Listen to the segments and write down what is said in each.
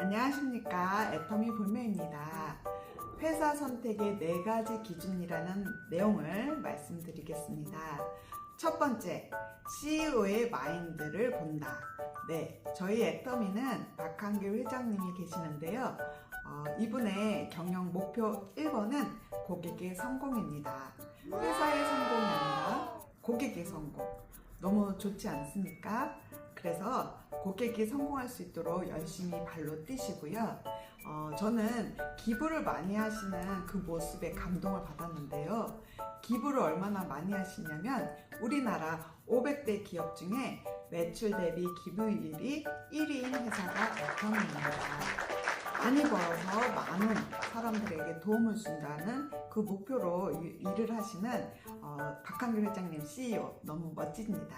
안녕하십니까. 애터미 볼메입니다. 회사 선택의 네 가지 기준이라는 내용을 말씀드리겠습니다. 첫 번째, CEO의 마인드를 본다. 네, 저희 애터미는 박한길 회장님이 계시는데요. 어, 이분의 경영 목표 1번은 고객의 성공입니다. 회사의 성공이 아니라 고객의 성공. 너무 좋지 않습니까? 그래서 고객이 성공할 수 있도록 열심히 발로 뛰시고요. 어, 저는 기부를 많이 하시는 그 모습에 감동을 받았는데요. 기부를 얼마나 많이 하시냐면 우리나라 500대 기업 중에 매출 대비 기부율이 1위인 회사가 애터미입니다. 많이 벌어서 많은 사람들에게 도움을 준다는 그 목표로 이- 일을 하시는 어, 박한길 회장님 CEO 너무 멋집니다.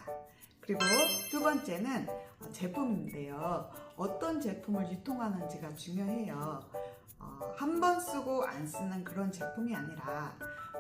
그리고 두 번째는 어, 제품인데요. 어떤 제품을 유통하는지가 중요해요. 어, 한번 쓰고 안 쓰는 그런 제품이 아니라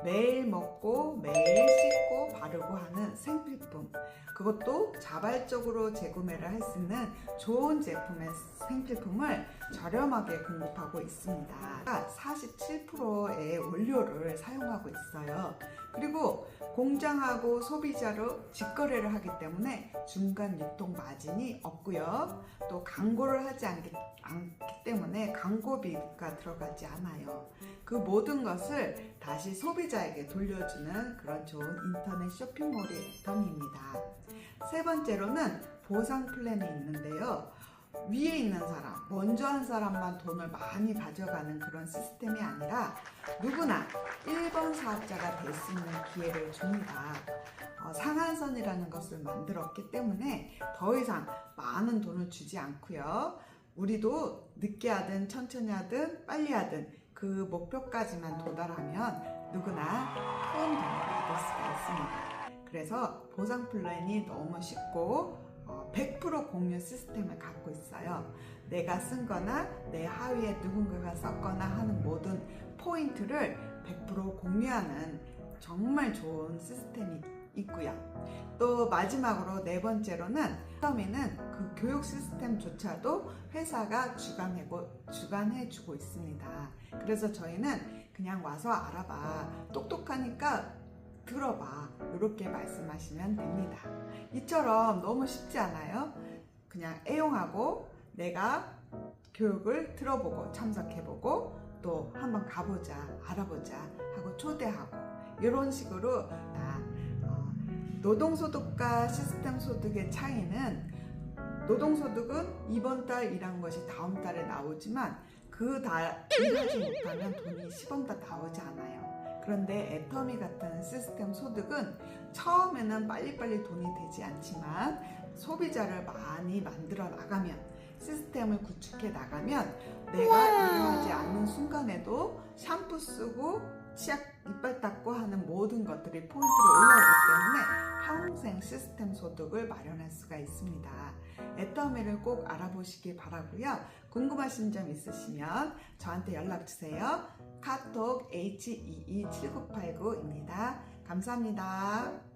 매일 먹고 매일 씻고 바르고 하는 생필품. 그것도 자발적으로 재구매를 할 수 있는 좋은 제품의 생필품을 저렴하게 공급하고 있습니다. 47%의 원료를 사용하고 있어요. 그리고 공장하고 소비자로 직거래를 하기 때문에 중간 유통 마진이 없고요. 또 광고를 하지 않기, 않기 때문에 광고비가 들어가지 않아요. 그 모든 것을 다시 소비자에게 돌려주는 그런 좋은 인터넷 쇼핑몰이 애텀입니다. 세 번째로는 보상 플랜이 있는데요. 위에 있는 사람, 먼저 한 사람만 돈을 많이 가져가는 그런 시스템이 아니라 누구나 1번 사업자가 될 수 있는 기회를 줍니다. 어, 상한선이라는 것을 만들었기 때문에 더 이상 많은 돈을 주지 않고요. 우리도 늦게 하든 천천히 하든 빨리 하든 그 목표까지만 도달하면 누구나 큰 돈을 받을 수가 있습니다. 그래서 보상 플랜이 너무 쉽고 어, 100% 공유 시스템을 갖고 있어요. 내가 쓴 거나 내 하위에 누군가가 썼거나 하는 모든 포인트를 100% 공유하는 정말 좋은 시스템이 있고요. 또 마지막으로 네 번째로는 처음에는 그 교육 시스템조차도 회사가 주관해고, 주관해주고 있습니다. 그래서 저희는 그냥 와서 알아봐. 똑똑하니까 들어봐. 이렇게 말씀하시면 됩니다. 이처럼 너무 쉽지 않아요? 그냥 애용하고 내가 교육을 들어보고 참석해보고 또 한번 가보자, 알아보자 하고 초대하고 이런 식으로 나 어, 노동소득과 시스템 소득의 차이는 노동소득은 이번 달 일한 것이 다음 달에 나오지만 그달 일하지 못하면 돈이 10원 다 나오지 않아요. 그런데 애터미 같은 시스템 소득은 처음에는 빨리빨리 돈이 되지 않지만 소비자를 많이 만들어 나가면 시스템을 구축해 나가면 내가 일하지 않는 순간에도 샴푸 쓰고 치약 이빨 닦고 하는 모든 것들이 포인트로 올라오기 때문에 소득을 마련할 수가 있습니다. 애터미를 꼭 알아보시길 바라고요. 궁금하신 점 있으시면 저한테 연락 주세요. 카톡 HEE7989입니다. 감사합니다.